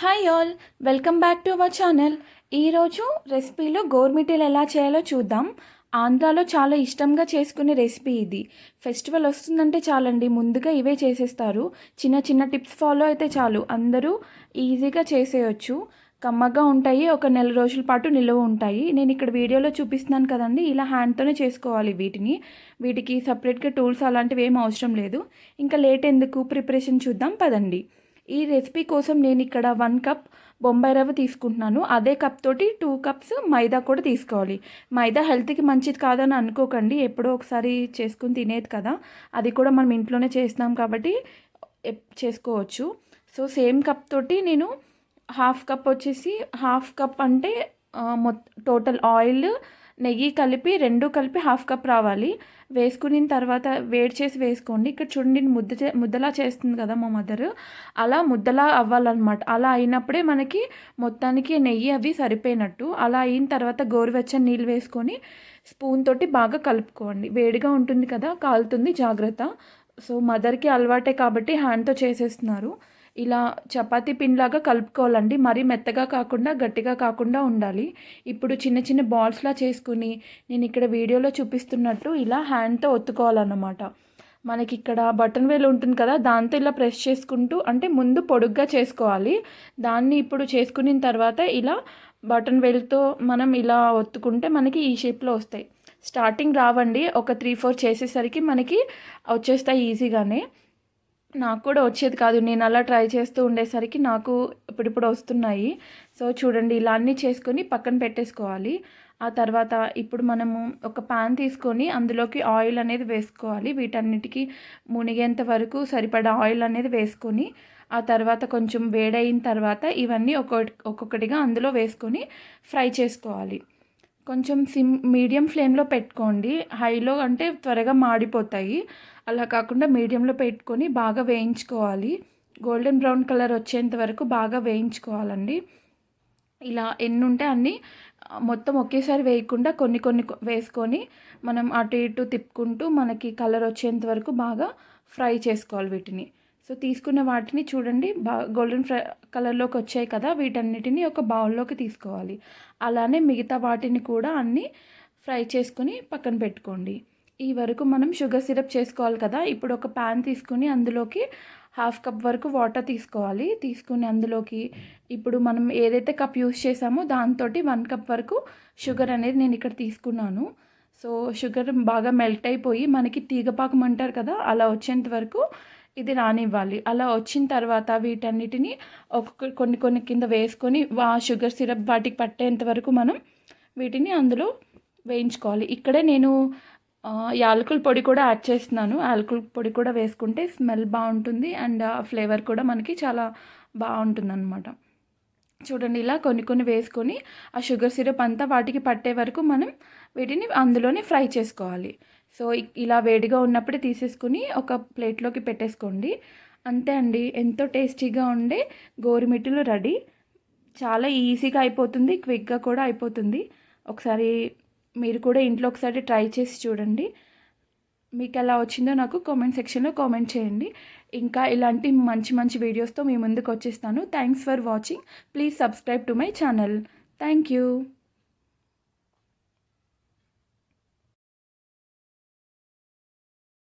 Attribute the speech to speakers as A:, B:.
A: Hi all welcome back to our channel ఈరోజు రెసిపీలో గోర్మిటీలు ఎలా చేయాలో చూద్దాం. ఆంధ్రాలో చాలా ఇష్టంగా చేసుకునే రెసిపీ ఇది. ఫెస్టివల్ వస్తుందంటే చాలండి ముందుగా ఇవే చేసేస్తారు. చిన్న చిన్న టిప్స్ ఫాలో అయితే చాలు. అందరూ ఈజీగా చేసేయచ్చు. కమ్మగా ఉంటాయి ఒక నెల రోజుల పాటు నిల్వ ఉంటాయి. నేను ఇక్కడ వీడియోలో చూపిస్తున్నాను కదండి ఇలా హ్యాండ్తోనే చేసుకోవాలి వీటిని. వీటికి సపరేట్గా టూల్స్ అలాంటివి ఏం అవసరం లేదు. ఇంకా లేట్ ఎందుకు? ప్రిపరేషన్ చూద్దాం పదండి. ఈ రెసిపీ కోసం నేను ఇక్కడ వన్ కప్ బొంబాయి రవ్వ తీసుకుంటున్నాను. అదే కప్ తోటి టూ కప్స్ మైదా కూడా తీసుకోవాలి. మైదా హెల్త్కి మంచిది కాదని అనుకోకండి. ఎప్పుడో ఒకసారి చేసుకుని తినేది కదా. అది కూడా మనం ఇంట్లోనే చేస్తున్నాం కాబట్టి చేసుకోవచ్చు. సో సేమ్ కప్ తోటి నేను హాఫ్ కప్ వచ్చేసి హాఫ్ కప్ అంటే మొ టోటల్ ఆయిల్ నెయ్యి కలిపి రెండు కలిపి హాఫ్ కప్ రావాలి. వేసుకున్న తర్వాత వేడి చేసి వేసుకోండి. ఇక్కడ చూడండి ముద్ద ముద్దలా చేస్తుంది కదా మా మదర్. అలా ముద్దలా అవ్వాలన్నమాట. అలా అయినప్పుడే మనకి మొత్తానికి నెయ్యి అవి సరిపోయినట్టు. అలా అయిన తర్వాత గోరువెచ్చని నీళ్ళు వేసుకొని స్పూన్ తోటి బాగా కలుపుకోండి. వేడిగా ఉంటుంది కదా కాలుతుంది జాగ్రత్త. సో మదర్కి అలవాటే కాబట్టి హ్యాండ్తో చేసేస్తున్నారు. ఇలా చపాతీ పిండిలాగా కలుపుకోవాలండి. మరీ మెత్తగా కాకుండా గట్టిగా కాకుండా ఉండాలి. ఇప్పుడు చిన్న చిన్న బాల్స్లా చేసుకుని నేను ఇక్కడ వీడియోలో చూపిస్తున్నట్టు ఇలా హ్యాండ్తో ఒత్తుకోవాలన్నమాట. మనకి ఇక్కడ బటన్ వేలు ఉంటుంది కదా దాంతో ఇలా ప్రెస్ చేసుకుంటూ అంటే ముందు పొడుగ్గా చేసుకోవాలి. దాన్ని ఇప్పుడు చేసుకున్న తర్వాత ఇలా బటన్ వేలుతో మనం ఇలా ఒత్తుకుంటే మనకి ఈ షేప్లో వస్తాయి. స్టార్టింగ్ రావండి. ఒక త్రీ ఫోర్ చేసేసరికి మనకి వచ్చేస్తాయి ఈజీగానే. నాకు కూడా వచ్చేది కాదు. నేను అలా ట్రై చేస్తూ ఉండేసరికి నాకు ఇప్పుడిప్పుడు వస్తున్నాయి. సో చూడండి ఇలా అన్నీ చేసుకొని పక్కన పెట్టేసుకోవాలి. ఆ తర్వాత ఇప్పుడు మనము ఒక పాన్ తీసుకొని అందులోకి ఆయిల్ అనేది వేసుకోవాలి. వీటన్నిటికీ మునిగేంత వరకు సరిపడా ఆయిల్ అనేది వేసుకొని ఆ తర్వాత కొంచెం వేడైన తర్వాత ఇవన్నీ ఒక్కొక్కటిగా అందులో వేసుకొని ఫ్రై చేసుకోవాలి. కొంచెం సిమ్ మీడియం ఫ్లేమ్లో పెట్టుకోండి. హైలో అంటే త్వరగా మాడిపోతాయి. అలా కాకుండా మీడియంలో పెట్టుకొని బాగా వేయించుకోవాలి. గోల్డెన్ బ్రౌన్ కలర్ వచ్చేంత వరకు బాగా వేయించుకోవాలండి. ఇలా ఎన్ని ఉంటే అన్నీ మొత్తం ఒకేసారి వేయకుండా కొన్ని కొన్ని వేసుకొని మనం అటు ఇటు తిప్పుకుంటూ మనకి కలర్ వచ్చేంత వరకు బాగా ఫ్రై చేసుకోవాలి వీటిని. సో తీసుకున్న వాటిని చూడండి బా గోల్డెన్ ఫ్రై కలర్లోకి వచ్చాయి కదా వీటన్నిటిని ఒక బౌల్లోకి తీసుకోవాలి. అలానే మిగతా వాటిని కూడా అన్నీ ఫ్రై చేసుకుని పక్కన పెట్టుకోండి. ఈ వరకు మనం షుగర్ సిరప్ చేసుకోవాలి కదా ఇప్పుడు ఒక ప్యాన్ తీసుకుని అందులోకి హాఫ్ కప్ వరకు వాటర్ తీసుకోవాలి. తీసుకుని అందులోకి ఇప్పుడు మనం ఏదైతే కప్ యూస్ చేసామో దాంతో వన్ కప్ వరకు షుగర్ అనేది నేను ఇక్కడ తీసుకున్నాను. సో షుగర్ బాగా మెల్ట్ అయిపోయి మనకి తీగపాకం అంటారు కదా అలా వచ్చేంత వరకు ఇది రానివ్వాలి. అలా వచ్చిన తర్వాత వీటన్నిటిని ఒక్కొక్క కొన్ని కొన్ని కింద వేసుకొని ఆ షుగర్ సిరప్ వాటికి పట్టేంత వరకు మనం వీటిని అందులో వేయించుకోవాలి. ఇక్కడే నేను యాలకుల పొడి కూడా యాడ్ చేస్తున్నాను. యాలకుల పొడి కూడా వేసుకుంటే స్మెల్ బాగుంటుంది అండ్ ఫ్లేవర్ కూడా మనకి చాలా బాగుంటుంది అనమాట చూడండి ఇలా కొన్ని కొన్ని వేసుకొని ఆ షుగర్ సిరప్ అంతా వాటికి పట్టే వరకు మనం వీటిని అందులోనే ఫ్రై చేసుకోవాలి. సో ఇలా వేడిగా ఉన్నప్పుడే తీసేసుకుని ఒక ప్లేట్లోకి పెట్టేసుకోండి. అంతే అండి. ఎంతో టేస్టీగా ఉండే గోరుమిట్టులు రెడీ. చాలా ఈజీగా అయిపోతుంది క్విక్గా కూడా అయిపోతుంది. ఒకసారి మీరు కూడా ఇంట్లో ఒకసారి ట్రై చేసి చూడండి. మీకు ఎలా వచ్చిందో నాకు కామెంట్ సెక్షన్లో కామెంట్ చేయండి. ఇంకా ఇలాంటి మంచి మంచి వీడియోస్తో మీ ముందుకు వచ్చేస్తాను. Thanks for watching please subscribe to my channel thank you